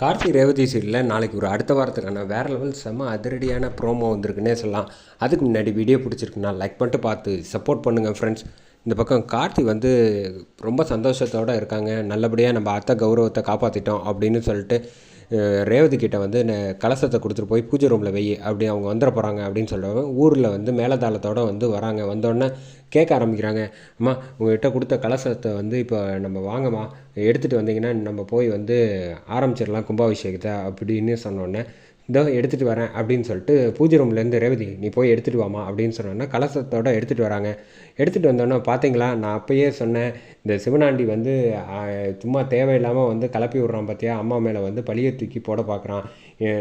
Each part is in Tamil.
கார்த்தி ரேவதி சீரியலில் நாளைக்கு ஒரு அடுத்த வாரத்துக்கான வேறு லெவல் செம்ம அதிரடியான ப்ரோமோ வந்திருக்குன்னே சொல்லலாம். அதுக்கு முன்னாடி வீடியோ பிடிச்சிருக்குன்னா லைக் பண்ணிட்டு பார்த்து சப்போர்ட் பண்ணுங்கள் ஃப்ரெண்ட்ஸ் இந்த பக்கம் கார்த்தி வந்து ரொம்ப சந்தோஷத்தோடு இருக்காங்க. நல்லபடியாக நம்ம அத்தை கௌரவத்தை காப்பாற்றிட்டோம் அப்படின்னு சொல்லிட்டு ரேவதி கிட்ட வந்து கலசத்தை கொடுத்துட்டு போய் பூஜை ரூமில் வெய் அப்படி அவங்க வந்துட போகிறாங்க அப்படின்னு சொல்கிறவங்க ஊரில் வந்து மேலதாளத்தோடு வந்து வராங்க. வந்தோடனே கேட்க ஆரம்பிக்கிறாங்க. அம்மா உங்கள்கிட்ட கொடுத்த கலசத்தை வந்து இப்போ நம்ம வாங்கம்மா. எடுத்துகிட்டு வந்தீங்கன்னா நம்ம போய் வந்து ஆரம்பிச்சிடலாம் கும்பாபிஷேகத்தை அப்படின்னு சொன்னோடனே இதோ எடுத்துகிட்டு வரேன் அப்படின்னு சொல்லிட்டு பூஜை ரூம்லேருந்து ரேவதி நீ போய் எடுத்துகிட்டு வாமா அப்படின்னு சொன்னோன்னா கலசத்தோட எடுத்துகிட்டு வராங்க. எடுத்துகிட்டு வந்தோன்னே பார்த்தீங்களா நான் அப்போயே சொன்னேன் இந்த சிவனாண்டி வந்து சும்மா தேவையில்லாமல் வந்து கலப்பி விட்றான் பார்த்தியா அம்மா மேலே வந்து பழியை தூக்கி போட பார்க்குறான்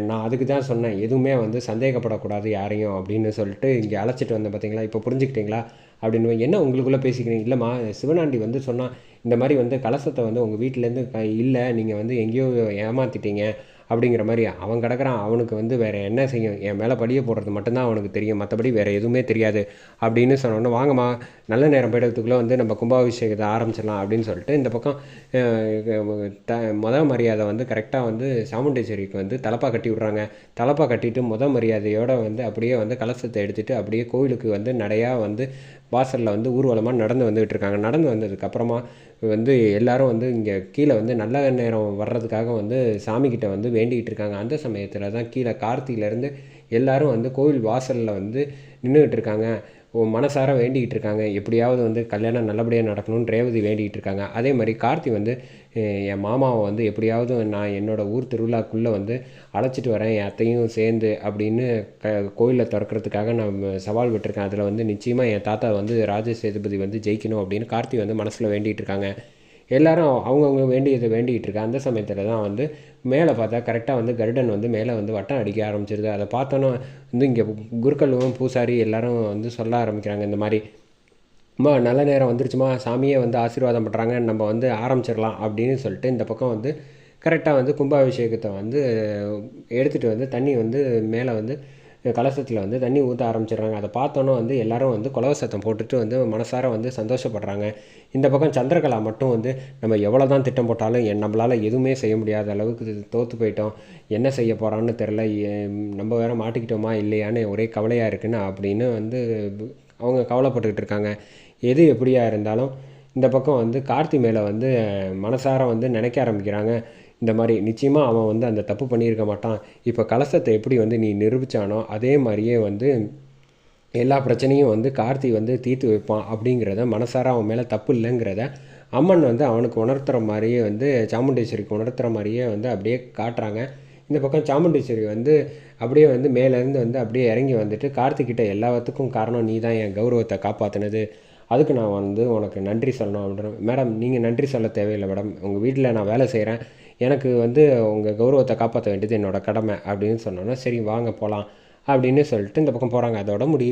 நான் அதுக்கு தான் சொன்னேன் எதுவுமே வந்து சந்தேகப்படக்கூடாது யாரையும் அப்படின்னு சொல்லிட்டு இங்கே அழைச்சிட்டு வந்தேன் பார்த்தீங்களா இப்போ புரிஞ்சுக்கிட்டீங்களா? அப்படின்னு என்ன உங்களுக்குள்ளே பேசிக்கிறீங்க? இல்லைம்மா சிவனாண்டி வந்து சொன்னால் இந்த மாதிரி வந்து கலசத்தை வந்து உங்கள் வீட்டிலேருந்து க இல்லை நீங்கள் வந்து எங்கேயோ ஏமாற்றிட்டீங்க அப்படிங்கிற மாதிரி அவன் கிடக்கிறான் அவனுக்கு வந்து வேறு என்ன செய்யும்? என் மேலே படிய போடுறது மட்டும்தான் அவனுக்கு தெரியும். மற்றபடி வேறு எதுவுமே தெரியாது. அப்படின்னு சொன்னோன்னே வாங்கம்மா நல்ல நேரம் போயிடத்துக்குள்ளே வந்து நம்ம கும்பாபிஷேகத்தை ஆரம்பிச்சிடலாம் அப்படின்னு சொல்லிட்டு இந்த பக்கம் த முத மரியாதை வந்து கரெக்டாக வந்து சாமுண்டேஸ்வரிக்கு வந்து தலப்பா கட்டி விட்றாங்க. தலப்பா கட்டிட்டு முத மரியாதையோடு வந்து அப்படியே வந்து கலசத்தை எடுத்துகிட்டு அப்படியே கோவிலுக்கு வந்து நடையாக வந்து வாசலில் வந்து ஊர்வலமாக நடந்து வந்துகிட்டு இருக்காங்க. நடந்து வந்ததுக்கப்புறமா வந்து எல்லாரும் வந்து இங்கே கீழே வந்து நல்ல நேரம் வர்றதுக்காக வந்து சாமிக்கிட்ட வந்து வேண்டிக்கிட்டு இருக்காங்க. அந்த சமயத்தில் தான் கீழே கார்த்தியிலேருந்து எல்லாரும் வந்து கோவில் வாசலில் வந்து நின்றுக்கிட்டு இருக்காங்க. மனசார வேண்டிக்கிட்டு இருக்காங்க எப்படியாவது வந்து கல்யாணம் நல்லபடியாக நடக்கணும்னு ரேவதி வேண்டிகிட்டு இருக்காங்க அதே மாதிரி கார்த்தி வந்து என் மாமாவை வந்து எப்படியாவது நான் என்னோடய ஊர் திருவிழாக்குள்ளே வந்து அழைச்சிட்டு வரேன். என் அத்தையும் சேர்ந்து அப்படின்னு க கோயிலில் திறக்கிறதுக்காக நான் சவால் விட்டுருக்கேன். அதில் வந்து நிச்சயமாக என் தாத்தா வந்து ராஜ சேதுபதி வந்து ஜெயிக்கணும் அப்படின்னு கார்த்தி வந்து மனசில் வேண்டிகிட்டு இருக்காங்க எல்லாரும் அவங்கவுங்க வேண்டியதை வேண்டிகிட்டு இருக்க. அந்த சமயத்தில் தான் வந்து மேலே பார்த்தா கரெக்டாக வந்து கருடன் வந்து மேலே வந்து வட்டம் அடிக்க ஆரம்பிச்சிருது. அதை பார்த்தோன்னே வந்து இங்கே குருக்களும் பூசாரி எல்லாரும் வந்து சொல்ல ஆரம்பிக்கிறாங்க இந்த மாதிரி. அம்மா நல்ல நேரம் வந்துருச்சுமா. சாமியே வந்து ஆசீர்வாதம் பண்ணுறாங்க நம்ம வந்து ஆரம்பிச்சிடலாம் அப்படின்னு சொல்லிட்டு இந்த பக்கம் வந்து கரெக்டாக வந்து கும்பாபிஷேகத்தை வந்து எடுத்துகிட்டு வந்து தண்ணி வந்து மேலே வந்து கலசத்தில் வந்து தண்ணி ஊற்ற ஆரம்பிச்சிடுறாங்க. அதை பார்த்தோன்னே வந்து எல்லாரும் வந்து குலவ சத்தம் போட்டுட்டு வந்து மனசார வந்து சந்தோஷப்படுறாங்க. இந்த பக்கம் சந்திரகலா மட்டும் வந்து நம்ம எவ்வளோ தான் திட்டம் போட்டாலும் என் நம்மளால் எதுவுமே செய்ய முடியாத அளவுக்கு தோற்று போயிட்டோம். என்ன செய்ய போகிறான்னு தெரில நம்ம வேற மாட்டிக்கிட்டோமா இல்லையான்னு ஒரே கவலையாக இருக்குன்னு அப்படின்னு வந்து அவங்க கவலைப்பட்டுக்கிட்டு இருக்காங்க. எது எப்படியா இருந்தாலும் இந்த பக்கம் வந்து கார்த்தி மேலே வந்து மனசார வந்து நினைக்க ஆரம்பிக்கிறாங்க. இந்த மாதிரி நிச்சயமாக அவன் வந்து அந்த தப்பு பண்ணியிருக்க மாட்டான். இப்போ கலசத்தை எப்படி வந்து நீ நிரூபிச்சானோ அதே மாதிரியே வந்து எல்லா பிரச்சனையும் வந்து கார்த்தி வந்து தீர்த்து வைப்பான் அப்படிங்கிறத மனசார அவன் மேலே தப்பு இல்லைங்கிறத அம்மன் வந்து அவனுக்கு உணர்த்துற மாதிரியே வந்து சாமுண்டேஸ்வரிக்கு உணர்த்துற மாதிரியே வந்து அப்படியே காட்டுறாங்க. இந்த பக்கம் சாமுண்டேஸ்வரி வந்து அப்படியே வந்து மேலேருந்து வந்து அப்படியே இறங்கி வந்துட்டு கார்த்திக்கிட்ட எல்லாத்துக்கும் காரணம் நீ தான் என் கௌரவத்தை காப்பாற்றினது அதுக்கு நான் வந்து உனக்கு நன்றி சொல்லணும் அப்படின்ற மேடம் நீங்கள் நன்றி சொல்ல தேவையில்லை மேடம். உங்கள் வீட்டில் நான் வேலை செய்கிறேன் எனக்கு வந்து உங்கள் கௌரவத்தை காப்பாற்ற வேண்டியது என்னோடய கடமை அப்படின்னு சொன்னோன்னே சரி வாங்க போகலாம் அப்படின்னு சொல்லிட்டு இந்த பக்கம் போகிறாங்க அதோட முடியுது.